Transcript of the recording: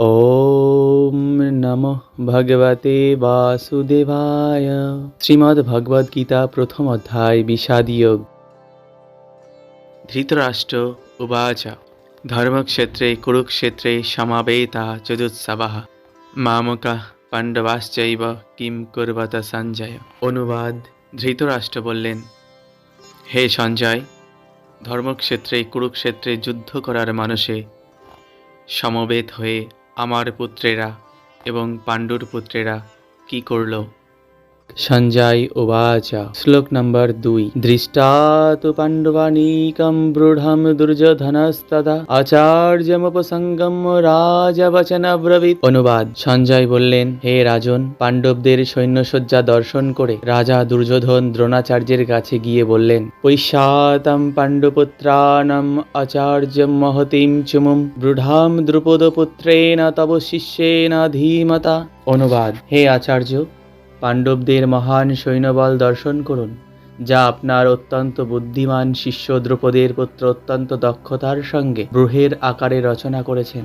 ওম নমঃ ভগবতে বাসুদেবায় শ্রীমদ্ ভগবদ গীতা প্রথম অধ্যায় বিষাদয়োগ ধৃতরাষ্ট্র উবাচ ধর্মক্ষেত্রে কুরুক্ষেত্রে সমাবেতা চতুৎসবः মামকা পাণ্ডবাশ্চৈব কিম কুর্বত সঞ্জয় অনুবাদ ধৃতরাষ্ট্র বললেন হে সঞ্জয় ধর্মক্ষেত্রে কুরুক্ষেত্রে যুদ্ধ করার মানুষে সমবেত হয়ে আমার পুত্রেরা এবং পাণ্ডুর পুত্রেরা কি করল? সঞ্জয় উবাচ। শ্লোক নম্বর দুই। দৃষ্টাতু পাণ্ডবানীকম বৃঢ়ম দুর্যোধনস্তদা। আচার্যমুপসঙ্গম রাজবচন ব্রবীত অনুবাদ। সঞ্জয় বললেন, হে রাজন, পাণ্ডবদের সৈন্যসজ্জা দর্শন করে রাজা দুর্যোধন দ্রোণাচার্যের কাছে গিয়ে বললেন, পৈশাতম পাণ্ডুপুত্রাণম আচার্য মহতিম চুমুম বৃঢ়াম দ্রুপদপুত্রেণ তব শিষ্যেন ধীমতা। অনুবাদ। হে আচার্য পাণ্ডবদের মহান সৈন্যবল দর্শন করুন, যা আপনার অত্যন্ত বুদ্ধিমান শিষ্য দ্রুপদের পুত্র অত্যন্ত দক্ষতার সঙ্গে ব্রুহের আকারে রচনা করেছেন।